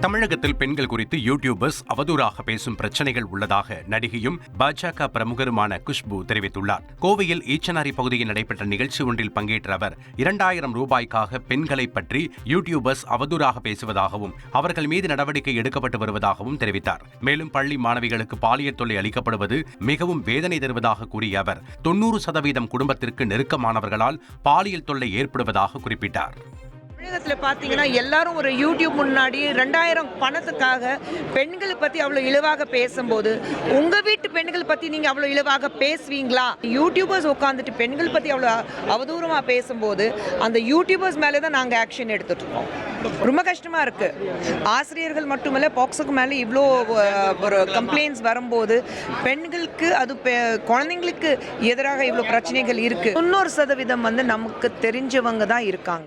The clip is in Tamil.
தமிழகத்தில் பெண்கள் குறித்து யூடியூபர்ஸ் அவதூறாக பேசும் பிரச்சனைகள் உள்ளதாக நடிகையும் பாஜக பிரமுகருமான குஷ்பு தெரிவித்துள்ளார். கோவையில் ஈச்சனாரி பகுதியில் நடைபெற்ற நிகழ்ச்சி ஒன்றில் பங்கேற்ற அவர் இரண்டாயிரம் ரூபாய்க்காக பெண்களை பற்றி யூடியூபர்ஸ் அவதூறாக பேசுவதாகவும் அவர்கள் மீது நடவடிக்கை எடுக்கப்பட்டு வருவதாகவும் தெரிவித்தார். மேலும் பள்ளி மாணவிகளுக்கு பாலியல் தொல்லை அளிக்கப்படுவது மிகவும் வேதனை தருவதாக கூறிய அவர் தொன்னூறு சதவீதம் குடும்பத்திற்கு நெருக்கமானவர்களால் பாலியல் தொல்லை ஏற்படுவதாக குறிப்பிட்டார். தமிழகத்தில் பார்த்தீங்கன்னா எல்லாரும் ஒரு யூடியூப் முன்னாடி ரெண்டாயிரம் பணத்துக்காக பெண்களை பற்றி அவ்வளோ இழிவாக பேசும்போது உங்கள் வீட்டு பெண்கள் பற்றி நீங்கள் அவ்வளோ இழிவாக பேசுவீங்களா? யூடியூபர்ஸ் உட்காந்துட்டு பெண்கள் பற்றி அவ்வளோ அவதூறமாக பேசும்போது அந்த யூடியூபர்ஸ் மேலே தான் நாங்கள் ஆக்ஷன் எடுத்துட்டு இருக்கோம். ரொம்ப கஷ்டமாக இருக்குது ஆசிரியர்கள் மட்டுமல்ல பாக்ஸுக்கு மேலே இவ்வளோ ஒரு கம்ப்ளைண்ட்ஸ் வரும்போது பெண்களுக்கு அது பெ- குழந்தைங்களுக்கு எதிராக இவ்வளோ பிரச்சனைகள் இருக்குது தொண்ணூறு சதவீதம் வந்து நமக்கு தெரிஞ்சவங்க தான் இருக்காங்க.